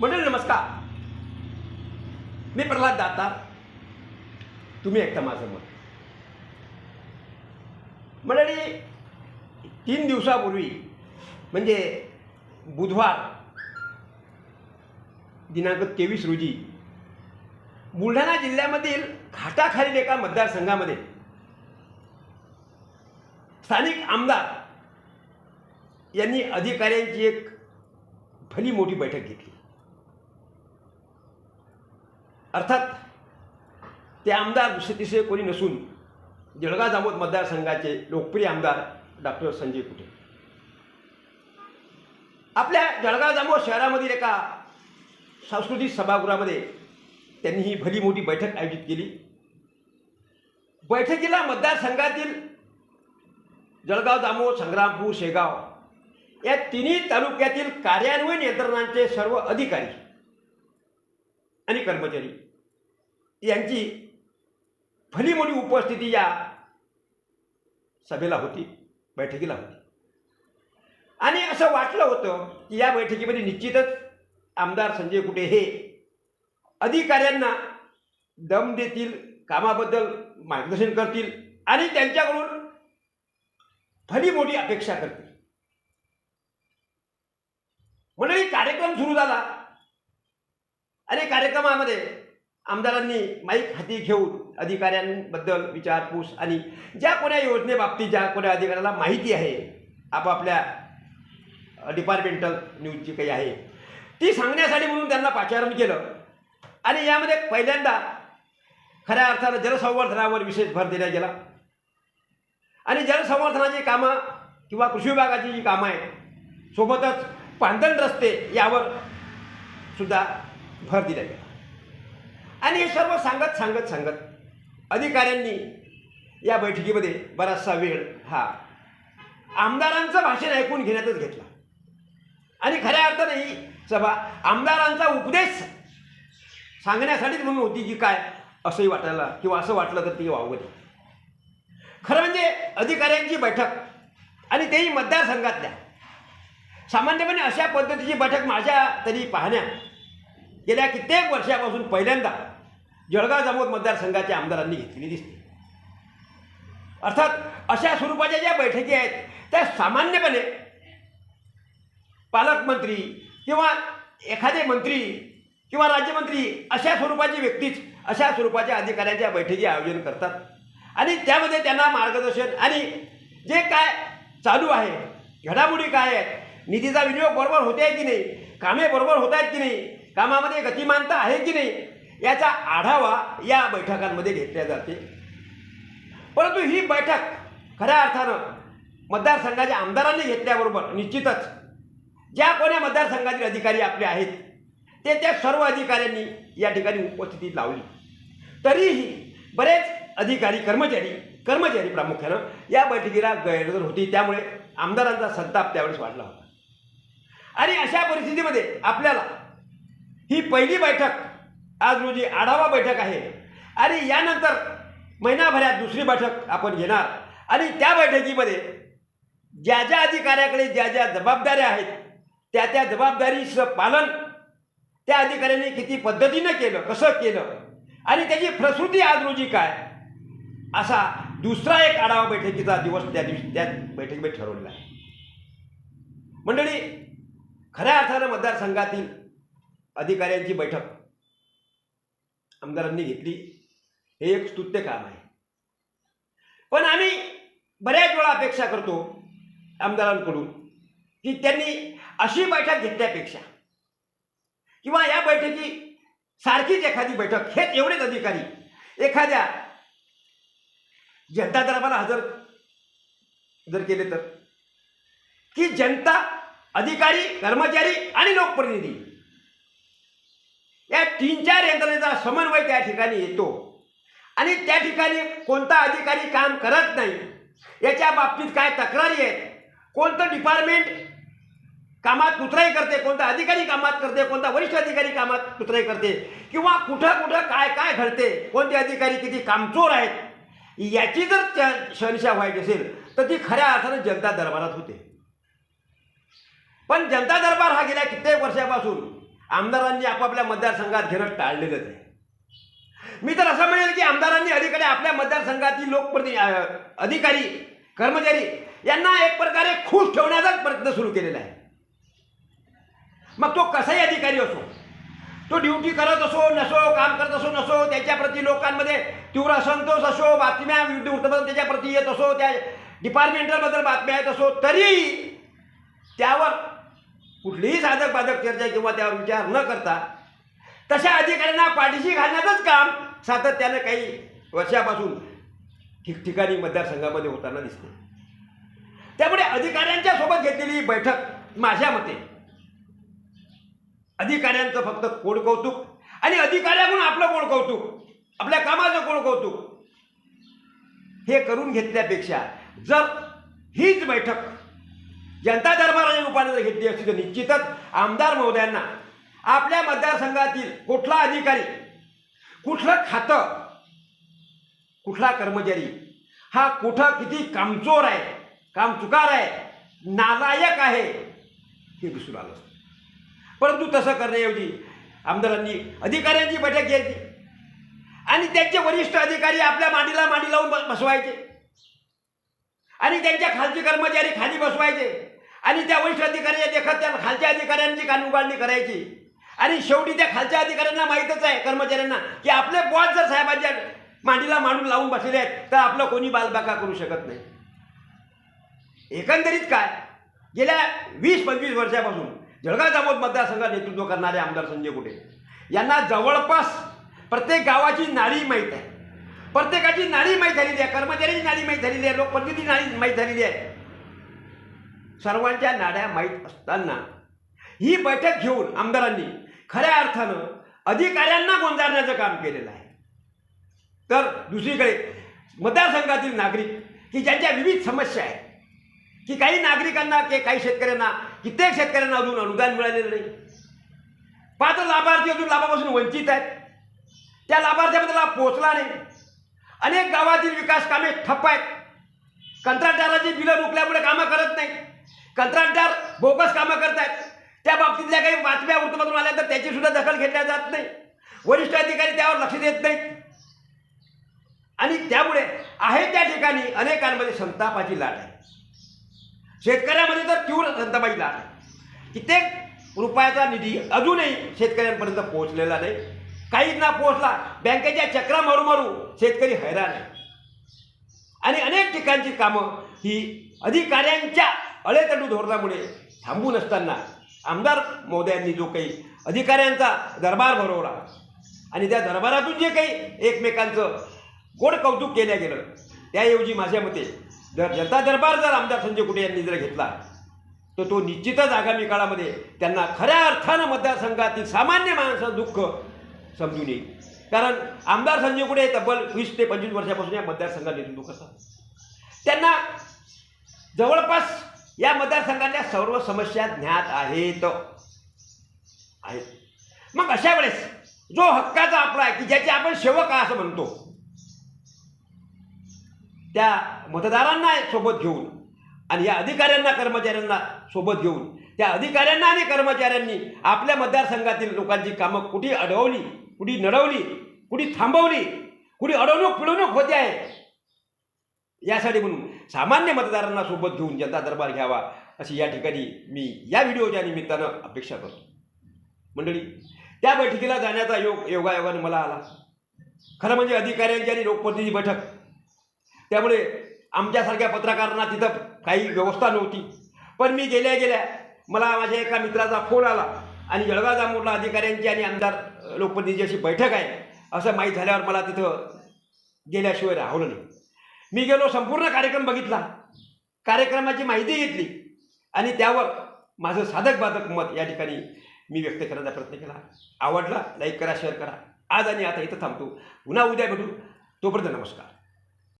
मंडळी नमस्कार. मी प्रल्हाद दातार. तुम्ही ऐकता माझं मत. मंडळी तीन दिवसापूर्वी म्हणजे बुधवार दिनांक तेवीस रोजी बुलढाणा जिल्ह्यामधील घाटाखालील एका मतदारसंघामध्ये स्थानिक आमदार यांनी अधिकाऱ्यांची एक भली मोठी बैठक घेतली. अर्थात ते आमदार दुसरे तिसरे कोणी नसून जळगाव जामोद मतदारसंघाचे लोकप्रिय आमदार डॉक्टर संजय कुटे. आपल्या जळगाव जामोद शहरामधील एका सांस्कृतिक सभागृहामध्ये त्यांनी ही भली मोठी बैठक आयोजित केली. बैठकीला मतदारसंघातील जळगाव दामोद संग्रामपूर शेगाव या तिन्ही तालुक्यातील कार्यान्वयन यंत्रणांचे सर्व अधिकारी आणि कर्मचारी यांची भली मोठी उपस्थिती या सभेला होती बैठकीला होती. आणि असं वाटलं होतं की या बैठकीमध्ये निश्चितच आमदार संजय कुटे हे अधिकाऱ्यांना दम देतील कामाबद्दल मार्गदर्शन करतील आणि त्यांच्याकडून भली मोठी अपेक्षा करतील. म्हणजे कार्यक्रम सुरू झाला. आणि कार्यक्रमामध्ये आमदारांनी माईक हाती घेऊन अधिकाऱ्यांबद्दल विचारपूस आणि ज्या कोण्या योजनेबाबतीत ज्या कोण्या अधिकाऱ्याला माहिती आहे आपापल्या डिपार्टमेंटल न्यूज जी काही आहे ती सांगण्यासाठी म्हणून त्यांना पाचारण केलं. आणि यामध्ये पहिल्यांदा खऱ्या अर्थानं जलसंवर्धनावर विशेष भर दिला गेला. आणि जलसंवर्धनाची कामं किंवा कृषी विभागाची जी कामं आहेत सोबतच पांधन रस्ते यावर सुद्धा भर दिला गेला. आणि हे सर्व सांगत सांगत सांगत अधिकाऱ्यांनी या बैठकीमध्ये बराचसा वेळ हा आमदारांचं भाषण ऐकून घेण्यातच घेतला. आणि खऱ्या अर्थाने ही सभा आमदारांचा उपदेश सांगण्यासाठीच म्हणून होती की काय असंही वाटायला किंवा असं वाटलं तर ती वावगत खरं म्हणजे अधिकाऱ्यांची बैठक आणि तेही मतदारसंघातल्या. सामान्यपणे अशा पद्धतीची बैठक माझ्या तरी पाहण्या गेल्या कित्येक वर्षापासून पहिल्यांदा जळगाव जामोद मतदारसंघाच्या आमदारांनी घेतलेली दिसते. अर्थात अशा स्वरूपाच्या ज्या बैठकी आहेत त्या सामान्यपणे पालकमंत्री किंवा एखादे मंत्री किंवा राज्यमंत्री अशा स्वरूपाची व्यक्तीच अशा स्वरूपाच्या अधिकाऱ्यांच्या बैठकी आयोजन करतात. आणि त्यामध्ये त्यांना मार्गदर्शन आणि जे काय चालू आहे घडामोडी काय आहेत निधीचा विनियोग बरोबर होते की नाही कामे बरोबर होत आहेत की नाही कामामध्ये गतिमानता आहे की नाही याचा आढावा या बैठकांमध्ये घेतल्या जाते परंतु ही बैठक खऱ्या अर्थानं मतदारसंघाच्या आमदारांनी घेतल्याबरोबर निश्चितच ज्या कोण्या मतदारसंघातील अधिकारी आपले आहेत ते त्या सर्व अधिकाऱ्यांनी या ठिकाणी उपस्थिती लावली. तरीही बरेच अधिकारी कर्मचारी कर्मचारी प्रामुख्यानं या बैठकीला गैरहजर होती. त्यामुळे आमदारांचा संताप त्यावेळेस वाढला होता. आणि अशा परिस्थितीमध्ये आपल्याला ही पहिली बैठक आज रोजी आढावा बैठक आहे. आणि यानंतर महिनाभरात दुसरी बैठक आपण घेणार. आणि त्या बैठकीमध्ये ज्या ज्या अधिकाऱ्याकडे ज्या ज्या जबाबदाऱ्या आहेत त्या त्या जबाबदारीचं पालन त्या अधिकाऱ्यांनी किती पद्धतीनं केलं कसं केलं आणि त्याची प्रसूती आज रोजी काय असा दुसरा एक आढावा बैठकीचा दिवस त्या दिवशी त्या बैठकीमध्ये ठरवलेला आहे. मंडळी खऱ्या अर्थानं मतदारसंघातील अधिकाऱ्यांची बैठक आमदारांनी घेतली हे एक स्तुत्य काम आहे. पण आम्ही बऱ्याच वेळा अपेक्षा करतो आमदारांकडून की त्यांनी अशी बैठक घेतल्यापेक्षा किंवा या बैठकी सारखीच एखादी बैठक हेच एवढेच अधिकारी एखाद्या जनता दरबाराला हजर जर केले तर की जनता अधिकारी कर्मचारी आणि लोकप्रतिनिधी या तीन चार यंत्रणेचा समन्वय त्या ठिकाणी येतो. आणि त्या ठिकाणी कोणता अधिकारी काम करत नाही याच्या बाबतीत काय तक्रारी आहेत कोणतं डिपार्टमेंट कामात कुत्राई करते कोणता अधिकारी कामात करते कोणता वरिष्ठ अधिकारी कामात कुत्राई करते किंवा कुठं कुठं काय काय घडते कोणते अधिकारी किती कामचोर आहेत याची जर च- शहनिशा व्हायची असेल तर ती खऱ्या अर्थानं जनता दरबारात होते. पण जनता दरबार हा गेल्या कित्येक वर्षापासून आमदारांनी आपापल्या मतदारसंघात घेणं टाळलेलंच आहे. मी तर असं म्हणेल की आमदारांनी अलीकडे आपल्या मतदारसंघातील लोकप्रति अधिकारी कर्मचारी यांना एक प्रकारे खुश ठेवण्याचाच प्रयत्न सुरू केलेला आहे. मग तो कसाही अधिकारी असो तो ड्युटी करत असो नसो काम करत असो नसो त्याच्याप्रती लोकांमध्ये तीव्र असंतोष असो बातम्या विविध वृत्तपत्र त्याच्याप्रती येत असो त्या डिपार्टमेंटलबद्दल बातम्या येत असो तरी त्यावर कुठलीही साधक बाधक चर्चा किंवा त्यावर विचार न करता तशा अधिकाऱ्यांना पाठीशी घालण्याचंच काम सातत्यानं काही वर्षापासून ठिकठिकाणी मतदारसंघामध्ये होताना दिसते. त्यामुळे अधिकाऱ्यांच्या सोबत घेतलेली बैठक माझ्या मते अधिकाऱ्यांचं फक्त कोण कौतुक आणि अधिकाऱ्याकडून आपलं कोण कौतुक आपल्या कामाचं कोण कौतुक हे करून घेतल्यापेक्षा जर हीच बैठक जनता दरबाराने रूपाने जर घेतली असती तर निश्चितच आमदार महोदयांना आपल्या मतदारसंघातील कुठला अधिकारी कुठलं खातं कुठला कर्मचारी हा कुठं किती कामचोर आहे कामचुकार आहे नालायक आहे हे दिसून आलं परंतु तसं करण्याऐवजी आमदारांनी अधिकाऱ्यांची बैठक घ्यायची. आणि त्यांचे वरिष्ठ अधिकारी आपल्या मांडीला मांडी लावून बसवायचे. आणि त्यांच्या खालचे कर्मचारी खाली बसवायचे. आणि त्या वरिष्ठ अधिकाऱ्याच्या देखत त्या खालच्या अधिकाऱ्यांची कानउघाडणी करायची. आणि शेवटी त्या खालच्या अधिकाऱ्यांना माहीतच आहे कर्मचाऱ्यांना की आपले बॉस जर साहेबांच्या मांडीला मांडून लावून बसलेले आहेत तर आपलं कोणी बालबाका करू शकत नाही. एकंदरीत काय? गेल्या वीस पंचवीस वर्षापासून जळगाव जामोद मतदारसंघात नेतृत्व करणारे आमदार संजय कुटे यांना जवळपास प्रत्येक गावाची नाळी माहीत आहे. प्रत्येकाची नाळी माहीत झालेली आहे कर्मचाऱ्यांची नाळी माहीत झालेली आहे लोकप्रतिनिधी नाळी माहीत झालेली आहे. सर्वांच्या नाड्या माहीत असताना ही बैठक घेऊन आमदारांनी खऱ्या अर्थानं अधिकाऱ्यांना गोंजारण्याचं काम केलेलं आहे. तर दुसरीकडे मतदारसंघातील नागरिक की ज्यांच्या विविध समस्या आहेत की काही नागरिकांना की काही शेतकऱ्यांना कित्येक शेतकऱ्यांना अजून अनुदान मिळालेलं नाही. पात्र लाभार्थी अजून लाभापासून वंचित आहेत. त्या लाभार्थ्यामध्ये लाभ पोहोचला नाही. अनेक गावातील विकास कामे ठप्प आहेत. कंत्राटदाराची बिलं रोखल्यामुळे कामं करत नाही कंत्राटदार बोगस कामं करत आहेत त्या बाबतीतल्या काही बातम्या वृत्तपत्रातून आल्या तर त्याची सुद्धा दखल घेतल्या जात नाही. वरिष्ठ अधिकारी त्यावर लक्ष देत नाहीत. आणि त्यामुळे आहे त्या ठिकाणी अनेकांमध्ये संतापाची लाट आहे. शेतकऱ्यामध्ये तर तीव्र संतापाची लाट आहे. कित्येक रुपयाचा निधी अजूनही शेतकऱ्यांपर्यंत पोहोचलेला नाही. काहींना पोहोचला. बँकेच्या चक्रा मारू मारू शेतकरी हैराण आहे. आणि अनेक ठिकाणची कामं ही अधिकाऱ्यांच्या अळेतडू धोरणामुळे थांबून असताना आमदार महोदयांनी जो काही अधिकाऱ्यांचा दरबार भरवला आणि त्या दरबारातून जे काही एकमेकांचं गोड कौतुक केलं गेलं त्याऐवजी माझ्या मते जर जनता दरबार जर आमदार संजय कुटे यांनी जर घेतला तर तो निश्चितच आगामी काळामध्ये त्यांना खऱ्या अर्थानं मतदारसंघातील सामान्य माणसाचं दुःख समजून येईल. कारण आमदार संजय कुटे तब्बल वीस ते पंचवीस वर्षापासून या मतदारसंघात दुःख असतात त्यांना जवळपास या मतदारसंघातल्या सर्व समस्या ज्ञात आहेत. आहेत मग अशा वेळेस जो हक्काचा आपला आहे की ज्याचे आपण सेवक आहे असं म्हणतो त्या मतदारांना सोबत घेऊन आणि या अधिकाऱ्यांना कर्मचाऱ्यांना सोबत घेऊन त्या अधिकाऱ्यांना आणि कर्मचाऱ्यांनी आपल्या मतदारसंघातील लोकांची कामं कुठे अडवली कुठे नडवली कुठे थांबवली कुठे अडवणूक पिळवणूक होते आहे? यासाठी म्हणून सामान्य मतदारांना सोबत घेऊन जनता दरबार घ्यावा अशी या ठिकाणी मी या व्हिडिओच्या निमित्तानं अपेक्षा करतो. मंडळी त्या बैठकीला जाण्याचा योग योगायोगाने मला आला. खरं म्हणजे अधिकाऱ्यांची आणि लोकप्रतिनिधी बैठक. त्यामुळे आमच्यासारख्या पत्रकारांना तिथं काही व्यवस्था नव्हती. पण मी गेल्या गेल्या मला माझ्या एका मित्राचा फोन आला आणि जळगाव जामोदला अधिकाऱ्यांची आणि आमदार लोकप्रतिनिधीची लोकप्रतिनिधी अशी बैठक आहे. असं माहीत झाल्यावर मला तिथं गेल्याशिवाय राहवलं नाही मी गेलो संपूर्ण कार्यक्रम बघितला. कार्यक्रमाची माहिती घेतली. आणि त्यावर माझं साधक बाधक मत या ठिकाणी मी व्यक्त करण्याचा प्रयत्न केला. आवडला लाईक करा शेअर करा. आज आणि आता इथं थांबतो. पुन्हा उद्या भेटू. तोपर्यंत नमस्कार.